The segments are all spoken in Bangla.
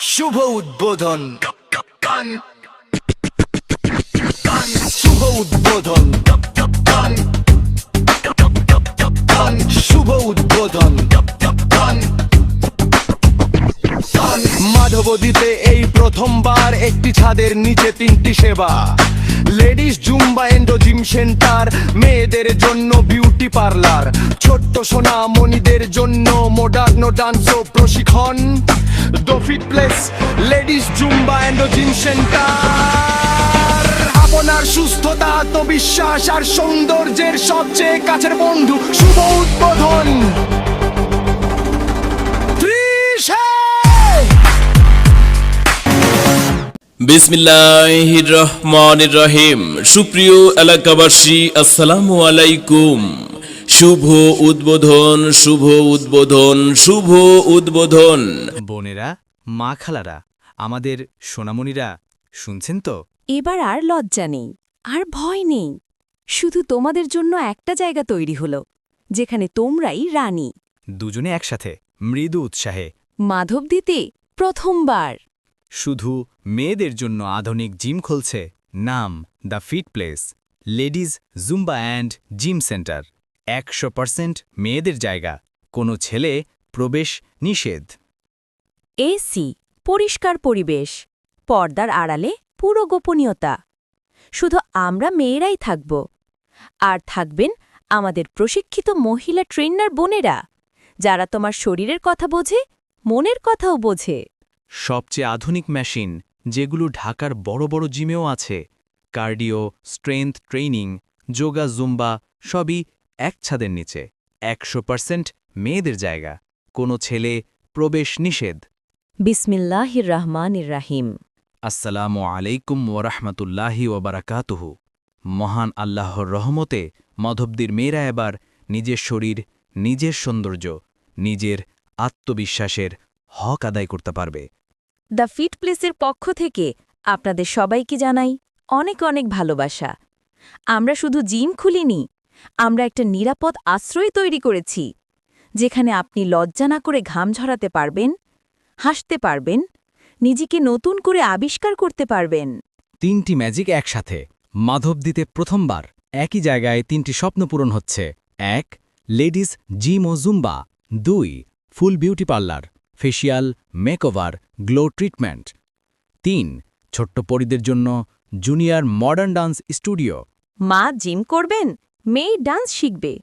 শুভ উদ্বোধন। শুভ উদ্বোধন। শুভ উদ্বোধন। মাধবদীতে এই প্রথমবার একটি ছাদের নিচে তিনটি সেবা। Ladies Zumba, and gym centre, মেয়েদের জন্য বিউটি পার্লার। ছোট্ট সোনা মণিদের জন্য মডার্ন ডান্স প্রশিক্ষণ। Ladies Zumba and gym centre আপনার সুস্থতা আত্মবিশ্বাস আর সৌন্দর্যের সবচেয়ে কাছের বন্ধু শুভ উদ্বোধন। বিসমিল্লাহির রহমানির রহিম সুপ্রিয় এলাকাবাসী আসসালামু আলাইকুম। শুভ উদ্বোধন শুভ উদ্বোধন শুভ উদ্বোধন। বোনেরা মা খালারা আমাদের সোনামণিরা শুনছেন তো? এবার আর লজ্জা নেই আর ভয় নেই। শুধু তোমাদের জন্য একটা জায়গা তৈরি হলো যেখানে তোমরাই রানী। দুজনে একসাথে মৃদু উৎসাহে। মাধবদীতে প্রথমবার। শুধু মেয়েদের জন্য আধুনিক জিম খুলছে নাম the fit place ladies Zumba and gym centre. একশো পার্সেন্ট মেয়েদের জায়গা কোনো ছেলে প্রবেশ নিষেধ। এসি পরিষ্কার পরিবেশ, পর্দার আড়ালে পুরো গোপনীয়তা। শুধু আমরা মেয়েরাই থাকব। আর থাকবেন আমাদের প্রশিক্ষিত মহিলা ট্রেনার বোনেরা, যারা তোমার শরীরের কথা বোঝে, মনের কথাও বোঝে। সবচেয়ে আধুনিক মেশিন, যেগুলো ঢাকার বড় বড় জিমেও আছে, cardio, strength training yoga, Zumba, সবই এক ছাদের নিচে, একশো মেয়েদের জায়গা। কোনো ছেলে প্রবেশ নিষেধ। বিসমিল্লাহির রহমানির রাহিম আসসালামু আলাইকুম ওরহমতুল্লাহি ওবারাকাতুহু মহান আল্লাহর রহমতে মধবদির মেয়েরা এবার নিজের শরীর নিজের সৌন্দর্য নিজের আত্মবিশ্বাসের হক আদায় করতে পারবে। দ্য ফিট প্লেসের পক্ষ থেকে আপনাদের সবাইকে জানাই অনেক অনেক ভালোবাসা। আমরা শুধু জিম খুলিনি আমরা একটা নিরাপদ আশ্রয় তৈরি করেছি যেখানে আপনি লজ্জা না করে ঘাম ঝরাতে পারবেন হাসতে পারবেন নিজেকে নতুন করে আবিষ্কার করতে পারবেন। তিনটি ম্যাজিক একসাথে। মাধবদিতে প্রথমবার একই জায়গায় তিনটি স্বপ্ন পূরণ হচ্ছে। এক লেডিস জিম ও জুম্বা। দুই full beauty parlour facial makeover glow treatment. তিন ছোট্ট পরিদের জন্য জুনিয়র মডার্ন ডান্স স্টুডিও। মা জিম করবেন মেয়ে ডান্স শিখবে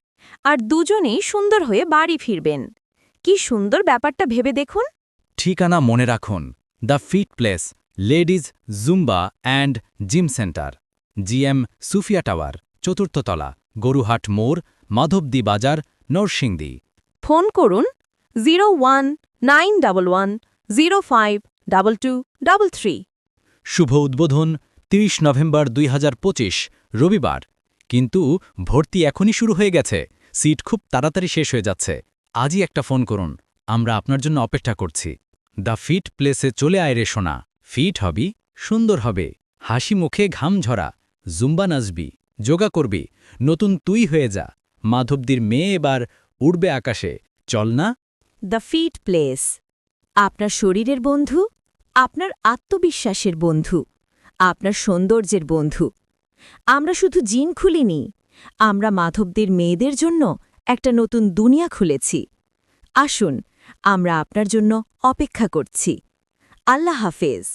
আর দুজনেই সুন্দর হয়ে বাড়ি ফিরবেন। কি সুন্দর ব্যাপারটা ভেবে দেখুন। ঠিকানা মনে রাখুন the fit place ladies Zumba and gym centre. GM Sufia tower চতুর্থতলা Goruhat মোড় মাধবদী বাজার নরসিংদী। ফোন করুন zero one nine double one zero five double two double three. শুভ উদ্বোধন ৩০ নভেম্বর দুই হাজার পঁচিশ রবিবার। কিন্তু ভর্তি এখনই শুরু হয়ে গেছে সিট খুব তাড়াতাড়ি শেষ হয়ে যাচ্ছে। আজই একটা ফোন করুন আমরা আপনার জন্য অপেক্ষা করছি। দ্য ফিট প্লেসে চলে আয় রে সোনা। ফিট হবি, সুন্দর হবে। হাসি মুখে ঘাম ঝরা। জুম্বা নাচবি, যোগা করবি। নতুন তুই হয়ে যা। মাধবদীর মেয়ে এবার উড়বে আকাশে। চল না? The fit place. আপনার শরীরের বন্ধু, আপনার আত্মবিশ্বাসের বন্ধু, আপনার সৌন্দর্যের বন্ধু। আমরা শুধু জিন খুলিনি। আমরা মাধবদের মেয়েদের জন্য একটা নতুন দুনিয়া খুলেছি। আসুন আমরা আপনার জন্য অপেক্ষা করছি। আল্লাহ হাফেজ।